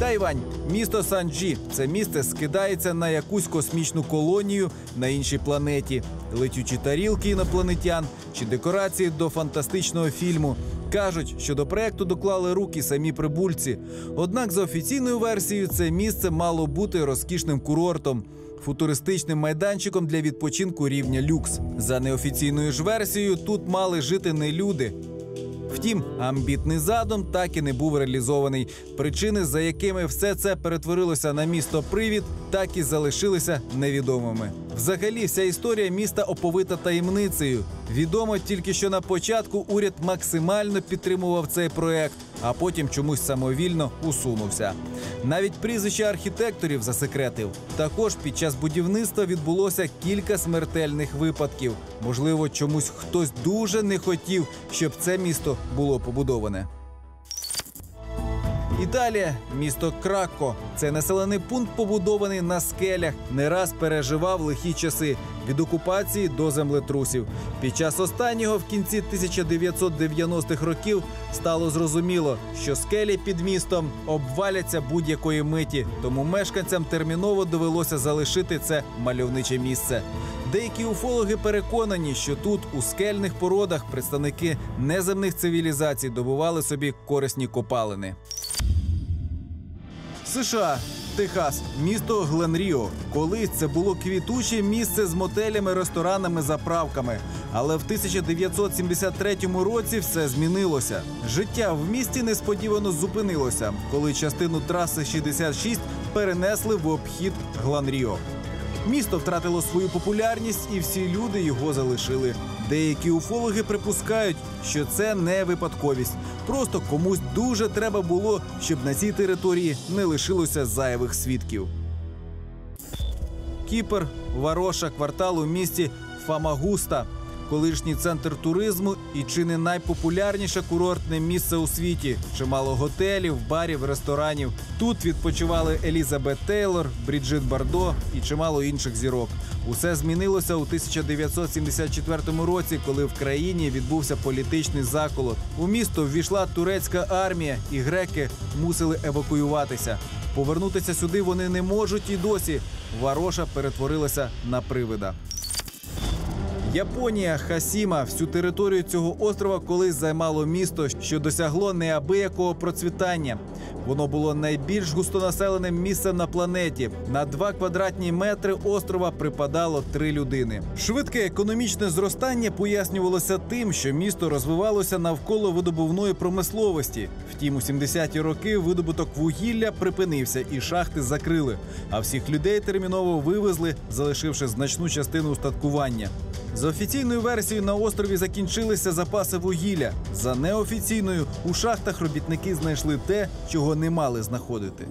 Тайвань, місто Санджі. Це місце скидається на якусь космічну колонію на іншій планеті, летючі тарілки інопланетян чи декорації до фантастичного фільму. Кажуть, що до проекту доклали руки самі прибульці. Однак, за офіційною версією, це місце мало бути розкішним курортом. Футуристичним майданчиком для відпочинку рівня люкс. За неофіційною ж версією, тут мали жити не люди, Втім, амбітний задум так і не був реалізований. Причини, за якими все це перетворилося на місто Привід, так і залишилися невідомими. Взагалі, вся історія міста оповита таємницею. Відомо тільки, що на початку уряд максимально підтримував цей проект, а потім чомусь самовільно усунувся. Навіть прізвище архітекторів засекретив. Також під час будівництва відбулося кілька смертельних випадків. Можливо, чомусь хтось дуже не хотів, щоб це місто було побудоване. Італія, місто Крако. Це населений пункт, побудований на скелях, не раз переживав лихі часи від окупації до землетрусів. Під час останнього, в кінці 1990-х років, стало зрозуміло, що скелі під містом обваляться будь-якої миті, тому мешканцям терміново довелося залишити це мальовниче місце. Деякі уфологи переконані, що тут, у скельних породах, представники неземних цивілізацій добували собі корисні копалини. США. Техас, місто Гленріо. Колись це було квітуче місце з мотелями, ресторанами, заправками. Але в 1973 році все змінилося. Життя в місті несподівано зупинилося, коли частину траси 66 перенесли в обхід Гленріо. Місто втратило свою популярність, і всі люди його залишили. Деякі уфологи припускають, що це не випадковість. Просто комусь дуже треба було, щоб на цій території не лишилося зайвих свідків. Кіпер, Вароша, квартал у місті Фамагуста, колишній центр туризму і чи не найпопулярніше курортне місце у світі. Чимало готелів, барів, ресторанів. Тут відпочивали Елізабет Тейлор, Бріджит Бардо і чимало інших зірок. Усе змінилося у 1974 році, коли в країні відбувся політичний заколот. У місто ввійшла турецька армія, і греки мусили евакуюватися. Повернутися сюди вони не можуть і досі. Вароша перетворилася на привида. Японія, Хасіма, всю територію цього острова колись займало місто, що досягло неабиякого процвітання. Воно було найбільш густонаселеним місцем на планеті. На два квадратні метри острова припадало три людини. Швидке економічне зростання пояснювалося тим, що місто розвивалося навколо видобувної промисловості. Втім, у 70-ті роки видобуток вугілля припинився і шахти закрили. А всіх людей терміново вивезли, залишивши значну частину устаткування. За офіційною версією на острові закінчилися запаси вугілля. За неофіційною у шахтах робітники знайшли те, чого не мали знаходити.